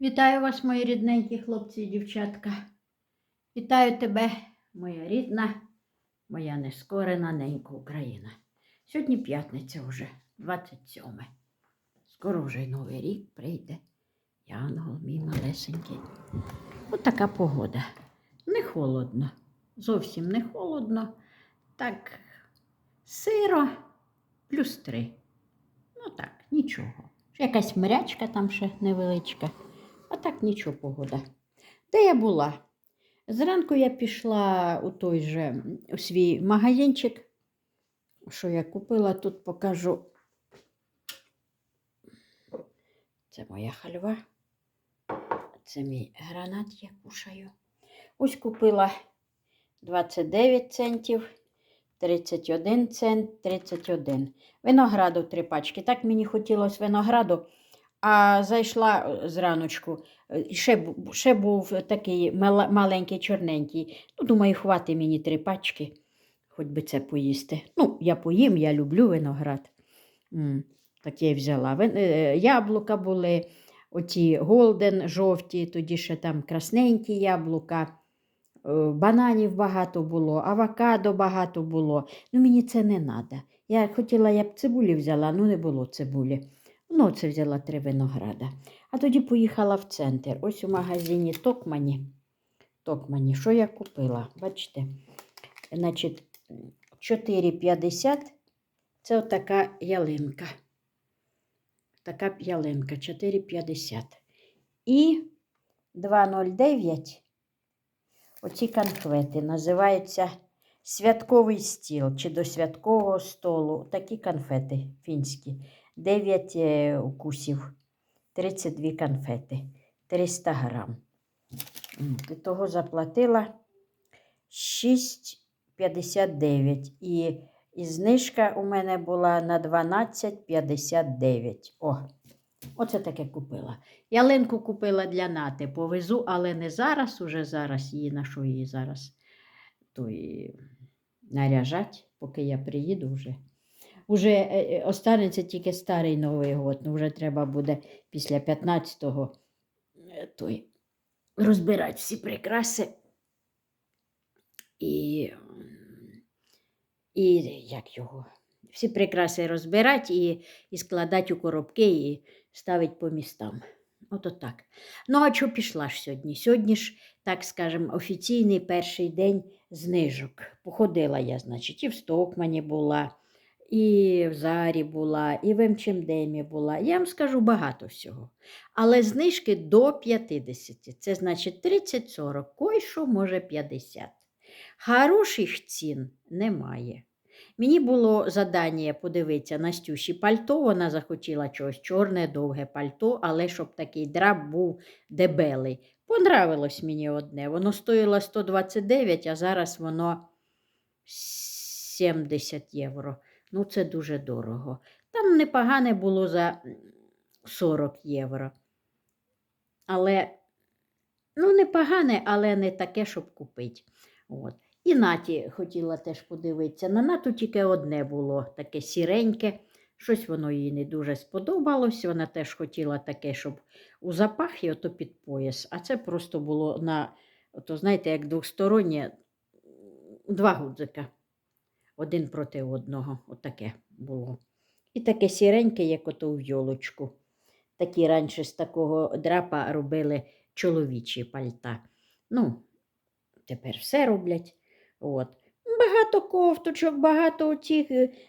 Вітаю вас, мої рідненькі хлопці і дівчатка. Вітаю тебе, моя рідна, моя нескорена ненька Україна. Сьогодні п'ятниця вже, 27. Скоро вже й Новий рік прийде. Янгол, мій малесенький. От така погода. Не холодно. Зовсім не холодно. Так, сиро, плюс три. Ну так, нічого. Якась мрячка там ще невеличка. А так нічого погода. Де я була? Зранку я пішла у той же у свій магазинчик. Що я купила, тут покажу. Це моя хальва. Це мій гранат, я кушаю. Ось купила 29 центів, 31 цент, 31. Винограду три пачки. Так мені хотілося винограду. А зайшла е, зраночку, е, і ще, ще був такий мала- маленький чорненький. Ну, думаю, хватить мені три пачки, хоч би це поїсти. Ну, я поїм, я люблю виноград. М, Так я й взяла. Вин- е, Яблука були, оці голден жовті, тоді ще там красненькі яблука. Бананів багато було, авокадо багато було. Ну, мені це не треба. Я хотіла, я б цибулі взяла, ну не було цибулі. Ну, це взяла три винограда. А тоді поїхала в центр. Ось у магазині Токмані. Токмані. Що я купила? Бачите? Значить, 4,50 це така ялинка. Така ялинка 4,50. І 2,09 оці конфети. Називаються святковий стіл чи до святкового столу. Такі конфети фінські. 9 е, укусів, 32 конфети, 300 грам. Того заплатила 6,59. І, і знижка у мене була на 12,59. О, оце таке купила. Ялинку купила для нати, повезу, але не зараз, уже зараз її на що її зараз. Наряжать, поки я приїду вже. Уже е, е, останеться тільки старий Новий год. Ну, вже треба буде після 15-го е, той, розбирати всі прикраси. І, і як його? Всі прикраси розбирати і, і складати у коробки і ставити по містам. Ото так. Ну, а що пішла ж сьогодні? Сьогодні ж, так скажемо, офіційний перший день знижок. Походила я, значить, і в Стокмані була, і в Зарі була, і в МЧМДМі була. Я вам скажу багато всього. Але знижки до 50. Це значить 30-40, кой що може 50. Хороших цін немає. Мені було задання подивитися на Стюші пальто. Вона захотіла чогось чорне, довге пальто, але щоб такий драп був дебелий. Понравилось мені одне. Воно стоїло 129, а зараз воно 70 євро. Ну, це дуже дорого. Там непогане було за 40 євро. Але, ну, непогане, але не таке, щоб купити. От. І Наті хотіла теж подивитися. На нату тільки одне було таке сіреньке. Щось воно їй не дуже сподобалось. Вона теж хотіла таке, щоб у запах і ото під пояс. А це просто було на, ото, знаєте, як двостороннє, два гудзика. Один проти одного. Отаке було. І таке сіреньке, як ото в йолочку. Такі раніше з такого драпа робили чоловічі пальта. Ну, тепер все роблять. От. Багато кофточок, багато цих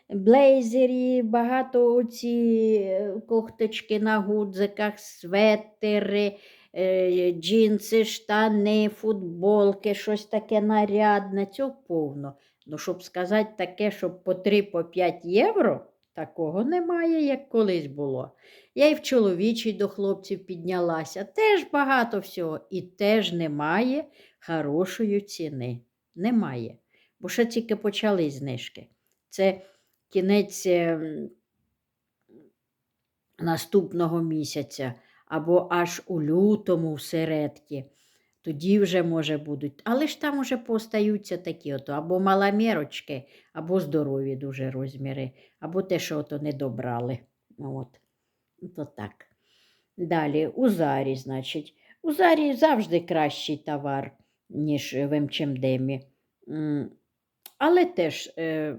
блейзерів, багато оці кофточки на гудзиках, светери, е, джинси, штани, футболки, щось таке нарядне. Цього повно. Ну, щоб сказати таке, щоб по 3-5 євро, такого немає, як колись було. Я і в чоловічій до хлопців піднялася. Теж багато всього. І теж немає хорошої ціни. Немає. Бо ще тільки почали знижки. Це кінець ем, наступного місяця, або аж у лютому всередки. Тоді вже, може, будуть. Але ж там уже постаються такі ото, або маломірочки, або здорові дуже розміри, або те, що ото не добрали. От. То так. Далі, у Зарі, значить. У Зарі завжди кращий товар, ніж в МЧМДемі. Але теж е,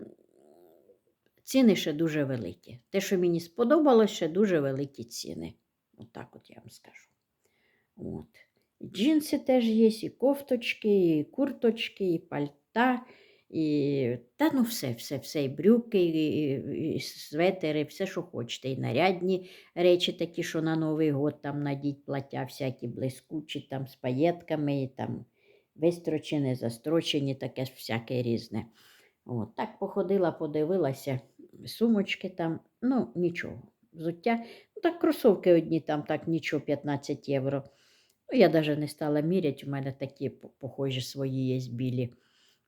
ціни ще дуже великі. Те, що мені сподобалось, ще дуже великі ціни. Отак от я вам скажу. От. І Джинси теж є, і кофточки, і курточки, і пальта, і та ну все, все, все, і брюки, і, і, светери, все, що хочете. І нарядні речі такі, що на Новий год там надіть плаття, всякі блискучі, там з паєтками, і там вистрочені, застрочені, таке всяке різне. От, так походила, подивилася, сумочки там, ну нічого. Взуття, ну так кросовки одні там, так нічого, 15 євро. Ну, я навіть не стала міряти, у мене такі похожі свої є білі.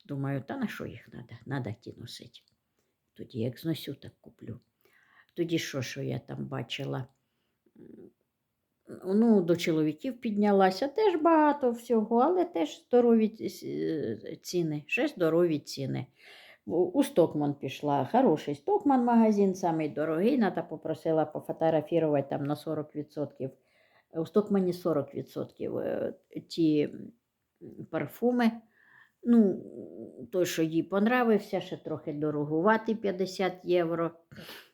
Думаю, та на що їх треба? Надо ті носити. Тоді як зносю, так куплю. Тоді що, що я там бачила? Ну, до чоловіків піднялася теж багато всього, але теж здорові ціни. Ще здорові ціни. У Стокман пішла. Хороший Стокман магазин, самий дорогий. Ната попросила пофотографувати там на 40%. У Стокмані 40% е, ті парфуми. Ну, той, що їй понравився, ще трохи дорогуватий 50 євро.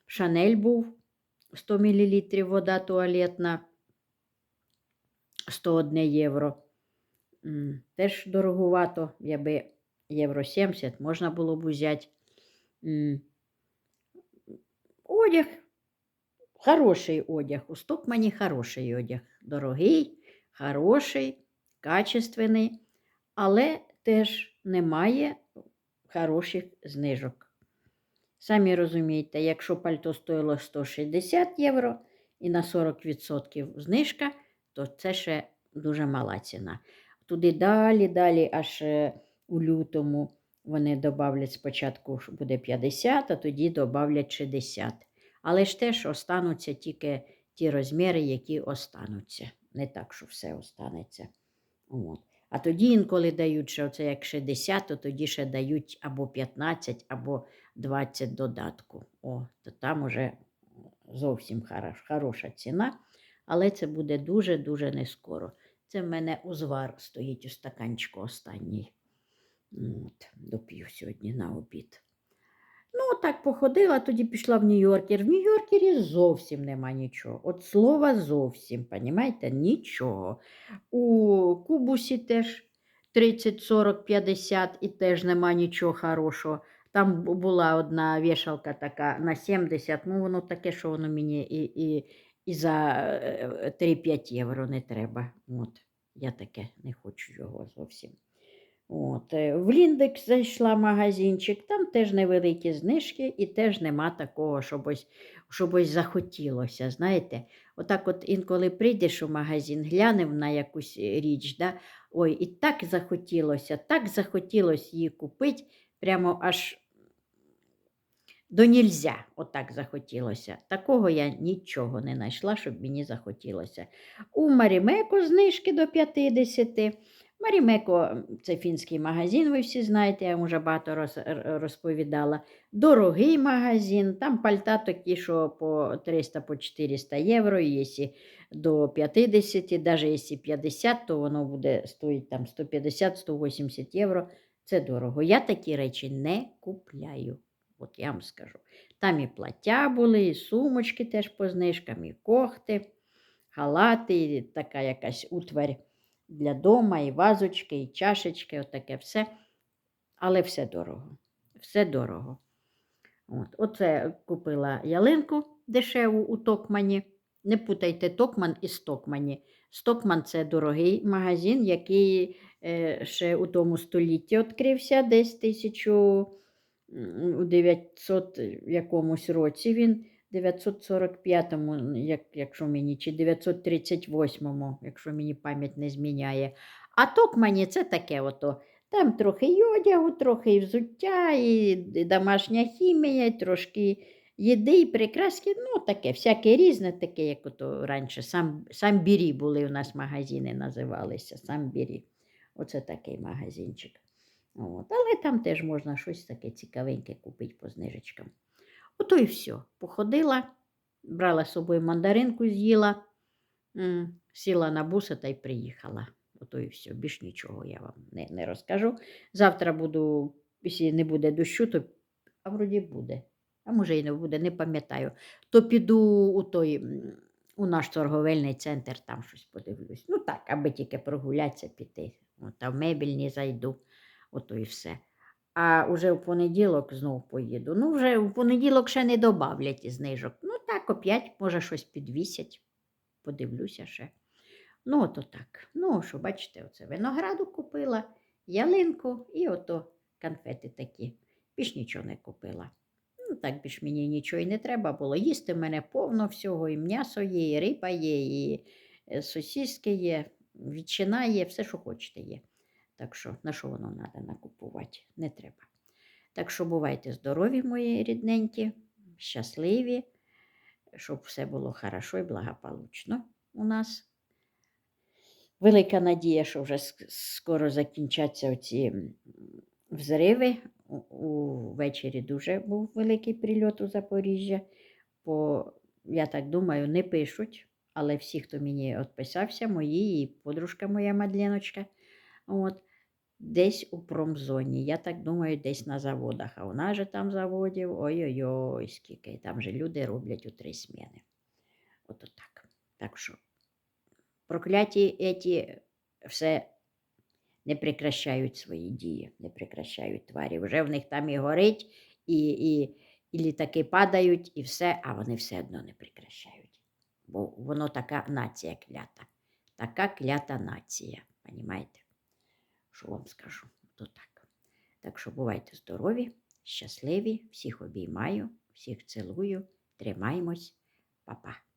Шанель був 100 мл вода туалетна 101 євро. Теж дорогувато, я би євро 70 можна було б взяти. Одяг. Хороший одяг. У Стокмані хороший одяг. Дорогий, хороший, качественний, але теж немає хороших знижок. Самі розумієте, якщо пальто стоїло 160 євро і на 40% знижка, то це ще дуже мала ціна. Туди далі, далі, аж е, у лютому вони додавлять спочатку буде 50, а тоді додавлять 60. Але ж теж остануться тільки ті розміри, які остануться. Не так, що все останеться. От. А тоді інколи дають, що це як 60, то тоді ще дають або 15, або 20 додатку. О, то там уже зовсім хорош, хороша ціна, але це буде дуже-дуже не скоро. Це в мене узвар стоїть у стаканчику останній. От, доп'ю сьогодні на обід. Ну, так походила, тоді пішла в Нью-Йоркер. В Нью-Йоркері зовсім нема нічого. От слова зовсім, понімаєте, нічого. У Кубусі теж 30, 40, 50 і теж нема нічого хорошого. Там була одна вішалка така на 70, ну воно таке, що воно мені і, і, і за е, 3-5 євро не треба. От, я таке не хочу його зовсім. От, е, в Ліндекс зайшла магазинчик, там теж невеликі знижки, і теж нема такого, щоб ось, щоб ось захотілося. Знаєте, отак от інколи прийдеш у магазин, глянув на якусь е, річ, да? ой, і так захотілося, так захотілося її купити, прямо аж до нельзя, отак захотілося. Такого я нічого не знайшла, щоб мені захотілося. У Марімеко знижки до 50. Марімеко це фінський магазин, ви всі знаєте, я вже багато роз, розповідала. Дорогий магазин, там пальта такі, що по 300 по 400 євро, якщо до 50, навіть якщо 50, то воно буде стоїть там 150-180 євро. Це дорого. Я такі речі не купляю. От я вам скажу. Там і плаття були, і сумочки теж по знижкам, і кохти, халати, і така якась утварь для дома, і вазочки, і чашечки, отаке все. Але все дорого. Все дорого. От. Оце купила ялинку дешеву у Токмані. Не путайте Токман і Стокмані. Стокман це дорогий магазин, який е, ще у тому столітті відкрився десь тисячу у 900 якомусь році він. 945-му, як, якщо мені, чи 938-му, якщо мені пам'ять не зміняє. А Токмані це таке ото. Там трохи й одягу, трохи і взуття, і домашня хімія, і трошки їди, і прикраски. Ну, таке, всяке різне, таке, як ото раніше. Сам, самбірі були у нас магазини, називалися. Самбірі. Оце такий магазинчик. От. Але там теж можна щось таке цікавеньке купити по знижечкам. Ото і все. Походила, брала з собою мандаринку, з'їла. Сіла на буса та й приїхала. Ото і все, більш нічого я вам не, не розкажу. Завтра буду, якщо не буде дощу, то а вроді буде. А може і не буде, не пам'ятаю. То піду у той у наш торговельний центр, там щось подивлюсь. Ну так, аби тільки прогулятися піти. От, та в мебільні зайду, ото і все. А вже в понеділок знов поїду. Ну, вже в понеділок ще не добавлять знижок. Ну так, опять, може, щось підвісять. Подивлюся ще. Ну, ото так. Ну, що, бачите, оце винограду купила, ялинку і ото конфети такі. Більш нічого не купила. Ну, так більш мені нічого і не треба було. Їсти в мене повно всього, і м'ясо є, і риба є, і е, сосиски є, ветчина є, все, що хочете є. Так що, на що воно треба накупувати? Не треба. Так що бувайте здорові, мої рідненькі, щасливі, щоб все було хорошо і благополучно у нас. Велика надія, що вже скоро закінчаться оці м, взриви. Увечері дуже був великий прильот у Запоріжжя. Бо, я так думаю, не пишуть, але всі, хто мені відписався, мої і подружка моя Мадленочка, от, десь у промзоні. Я так думаю, десь на заводах. А у нас же там заводів, ой-ой-ой, скільки. Там же люди роблять у три сміни. Ото так. Так що прокляті еті все не прекращають свої дії, не прекращають тварі. Вже в них там і горить, і, і, і літаки падають, і все, а вони все одно не прекращають. Бо воно така нація клята. Така клята нація. Понімаєте? Що вам скажу? То так. Так що бувайте здорові, щасливі, всіх обіймаю, всіх цілую, тримаймось, Па-па.